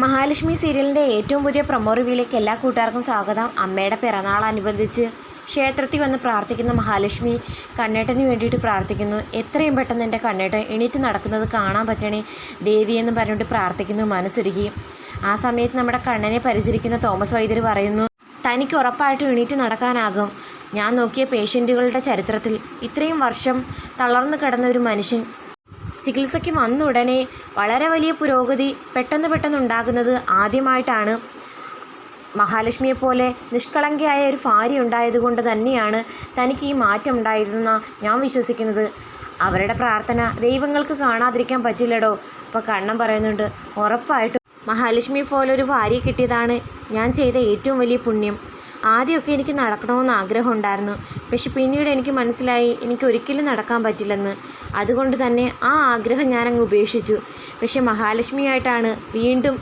മഹാലക്ഷ്മി സീരിയലിന്റെ ഏറ്റവും പുതിയ പ്രൊമോ റിവ്യൂയിലേക്ക് എല്ലാ കൂട്ടുകാർക്കും സ്വാഗതം. അമ്മയുടെ പിറന്നാളനുബന്ധിച്ച് ക്ഷേത്രത്തിൽ വന്ന് പ്രാർത്ഥിക്കുന്ന മഹാലക്ഷ്മി കണ്ണേട്ടന് വേണ്ടിയിട്ട് പ്രാർത്ഥിക്കുന്നു. എത്രയും പെട്ടെന്ന് എന്റെ കണ്ണേട്ടൻ എണീറ്റ് നടക്കുന്നത് കാണാൻ പറ്റണേ? ദേവി എന്ന് പറഞ്ഞുകൊണ്ട് പ്രാർത്ഥിക്കുന്നു മനസ്സൊരുക്കി. ആ സമയത്ത് നമ്മുടെ കണ്ണനെ പരിചരിക്കുന്ന തോമസ് വൈദ്യർ പറയുന്നു തനിക്ക് ഉറപ്പായിട്ടും എണീറ്റ് നടക്കാനാകും. ഞാൻ നോക്കിയ പേഷ്യന്റുകളുടെ ചരിത്രത്തിൽ ഇത്രയും വർഷം തളർന്നു കിടന്ന ഒരു മനുഷ്യൻ ചികിത്സയ്ക്ക് വന്ന ഉടനെ വളരെ വലിയ പുരോഗതി പെട്ടെന്ന് പെട്ടെന്ന് ഉണ്ടാകുന്നത് ആദ്യമായിട്ടാണ്. മഹാലക്ഷ്മിയെ പോലെ നിഷ്കളങ്കയായ ഒരു ഭാര്യ ഉണ്ടായതുകൊണ്ട് തന്നെയാണ് തനിക്ക് ഈ മാറ്റം ഉണ്ടായതെന്ന ഞാൻ വിശ്വസിക്കുന്നത്. അവരുടെ പ്രാർത്ഥന ദൈവങ്ങൾക്ക് കാണാതിരിക്കാൻ പറ്റില്ലടോ. അപ്പോൾ കണ്ണം പറയുന്നുണ്ട് ഉറപ്പായിട്ടും മഹാലക്ഷ്മിയെ പോലെ ഒരു ഭാര്യ കിട്ടിയതാണ് ഞാൻ ചെയ്ത ഏറ്റവും വലിയ പുണ്യം. ആദ്യമൊക്കെ എനിക്ക് നടക്കണമെന്ന് ആഗ്രഹമുണ്ടായിരുന്നു. പക്ഷെ പിന്നീട് എനിക്ക് മനസ്സിലായി എനിക്ക് ഒരിക്കലും നടക്കാൻ പറ്റില്ലെന്ന്. അതുകൊണ്ട് തന്നെ ആ ആഗ്രഹം ഞാനങ്ങ് ഉപേക്ഷിച്ചു. പക്ഷെ മഹാലക്ഷ്മിയായിട്ടാണ് വീണ്ടും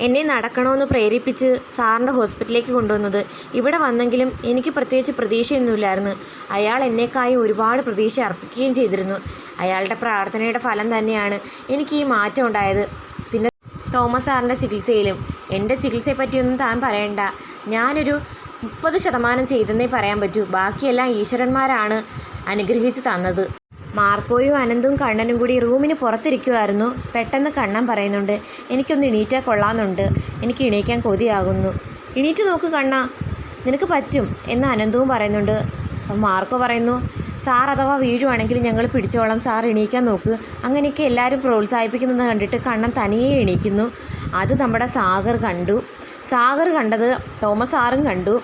എന്നെ നടക്കണമെന്ന് പ്രേരിപ്പിച്ച് സാറിന്റെ ഹോസ്പിറ്റലിലേക്ക് കൊണ്ടുവന്നത്. ഇവിടെ വന്നെങ്കിലും എനിക്ക് പ്രത്യേകിച്ച് പ്രതീക്ഷയൊന്നുമില്ലായിരുന്നു. അയാൾ എന്നേക്കായി ഒരുപാട് പ്രതീക്ഷ അർപ്പിക്കുകയും ചെയ്തിരുന്നു. അയാളുടെ പ്രാർത്ഥനയുടെ ഫലം തന്നെയാണ് എനിക്ക് ഈ മാറ്റം ഉണ്ടായത്. പിന്നെ തോമസ് സാറിന്റെ ചികിത്സയിലും. എന്റെ ചികിത്സയെ പറ്റിയൊന്നും താൻ പറയണ്ട. ഞാനൊരു മുപ്പത് ശതമാനം ചെയ്തെന്നേ പറയാൻ പറ്റൂ. ബാക്കിയെല്ലാം ഈശ്വരന്മാരാണ് അനുഗ്രഹിച്ച് തന്നത്. മാർക്കോയും അനന്തും കണ്ണനും കൂടി റൂമിന് പുറത്തിരിക്കുമായിരുന്നു പെട്ടെന്ന് കണ്ണൻ പറയുന്നുണ്ട് എനിക്കൊന്ന് എണീറ്റാൽ കൊള്ളാമെന്നുണ്ട്. എനിക്ക് എണീക്കാൻ കൊതിയാകുന്നു. എണീറ്റ് നോക്ക് കണ്ണ. നിനക്ക് പറ്റും എന്ന് അനന്തവും പറയുന്നുണ്ട്. മാർക്കോ പറയുന്നു സാർ അഥവാ വീഴുവാണെങ്കിൽ ഞങ്ങൾ പിടിച്ചോളാം. സാർ എണീക്കാൻ നോക്ക്. അങ്ങനെയൊക്കെ എല്ലാവരും പ്രോത്സാഹിപ്പിക്കുന്നത് കണ്ടിട്ട് കണ്ണൻ തനിയെ എണീക്കുന്നു. അത് നമ്മുടെ സാഗർ കണ്ടു. സാഗർ കണ്ടത് തോമസ് സാറും കണ്ടു.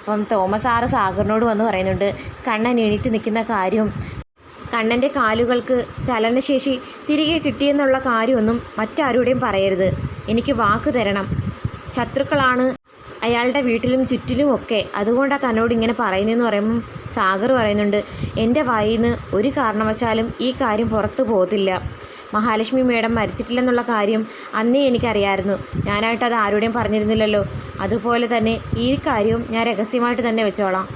അപ്പം തോമസ് സാറ് സാഗറിനോട് വന്ന് പറയുന്നുണ്ട് കണ്ണൻ എണീറ്റ് നിൽക്കുന്ന കാര്യവും കണ്ണന്റെ കാലുകൾക്ക് ചലനശേഷി തിരികെ കിട്ടിയെന്നുള്ള കാര്യമൊന്നും മറ്റാരുടെയും പറയരുത്. എനിക്ക് വാക്ക് തരണം. ശത്രുക്കളാണ് അയാളുടെ വീട്ടിലും ചുറ്റിലും ഒക്കെ. അതുകൊണ്ടാണ് തന്നോട് ഇങ്ങനെ പറയുന്നതെന്ന് പറയുമ്പം സാഗർ പറയുന്നുണ്ട് എന്റെ വായിന്ന് ഒരു കാരണവശാലും ഈ കാര്യം പുറത്തു പോകത്തില്ല. മഹാലക്ഷ്മി മേഡം മരിച്ചിട്ടില്ലെന്നുള്ള കാര്യം അന്നേ എനിക്കറിയായിരുന്നു. ഞാനായിട്ട് അത് ആരോടെയും പറഞ്ഞിരുന്നില്ലല്ലോ. അതുപോലെ തന്നെ ഈ കാര്യവും ഞാൻ രഹസ്യമായിട്ട് തന്നെ വെച്ചോളാം.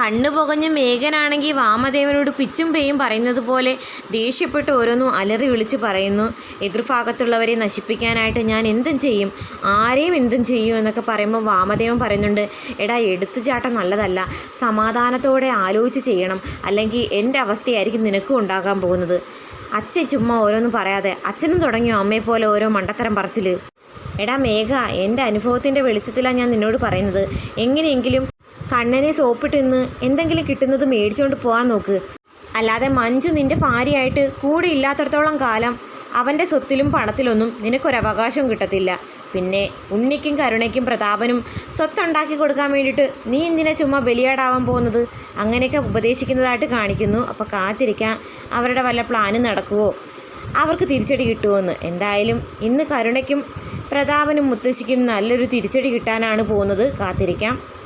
കണ്ണു പുകഞ്ഞ മേഘനാണെങ്കിൽ വാമദേവനോട് പിച്ചും പേയും പറയുന്നത് പോലെ ദേഷ്യപ്പെട്ട് ഓരോന്നും അലറി വിളിച്ച് പറയുന്നു. എതിർഭാഗത്തുള്ളവരെ നശിപ്പിക്കാനായിട്ട് ഞാൻ എന്തും ചെയ്യും. ആരെയും എന്തും ചെയ്യും എന്നൊക്കെ പറയുമ്പോൾ വാമദേവൻ പറയുന്നുണ്ട് എടാ എടുത്തു ചാട്ടം നല്ലതല്ല. സമാധാനത്തോടെ ആലോചിച്ച് ചെയ്യണം. അല്ലെങ്കിൽ എന്റെ അവസ്ഥയായിരിക്കും നിനക്കും ഉണ്ടാകാൻ പോകുന്നത്. അച്ഛൻ ചുമ്മാ ഓരോന്നും പറയാതെ അച്ഛനും തുടങ്ങിയോ അമ്മയെ പോലെ ഓരോ മണ്ടത്തരം പറച്ചിൽ എടാ മേഘ എന്റെ അനുഭവത്തിന്റെ വെളിച്ചത്തിലാണ് ഞാൻ നിന്നോട് പറയുന്നത്. എങ്ങനെയെങ്കിലും കണ്ണനെ സോപ്പിട്ട് ഇന്ന് എന്തെങ്കിലും കിട്ടുന്നത് മേടിച്ചുകൊണ്ട് പോകാൻ നോക്ക്. അല്ലാതെ മഞ്ജു നിന്റെ ഭാര്യയായിട്ട് കൂടെ ഇല്ലാത്തടത്തോളം കാലം അവന്റെ സ്വത്തിലും പണത്തിലൊന്നും നിനക്കൊരവകാശം കിട്ടത്തില്ല. പിന്നെ ഉണ്ണിക്കും കരുണയ്ക്കും പ്രതാപനും സ്വത്തുണ്ടാക്കി കൊടുക്കാൻ വേണ്ടിയിട്ട് നീ എന്തിനാ ചുമ്മാ ബലിയാടാവാൻ പോകുന്നത്? അങ്ങനെയൊക്കെ ഉപദേശിക്കുന്നതായിട്ട് കാണിക്കുന്നു. അപ്പോൾ കാത്തിരിക്കാം. അവരുടെ വല്ല പ്ലാനും നടക്കുമോ അവർക്ക് തിരിച്ചടി കിട്ടുമെന്ന് എന്തായാലും ഇന്ന് കരുണയ്ക്കും പ്രതാപനും മുത്തശ്ശിക്കും നല്ലൊരു തിരിച്ചടി കിട്ടാനാണ് പോകുന്നത്. കാത്തിരിക്കാം.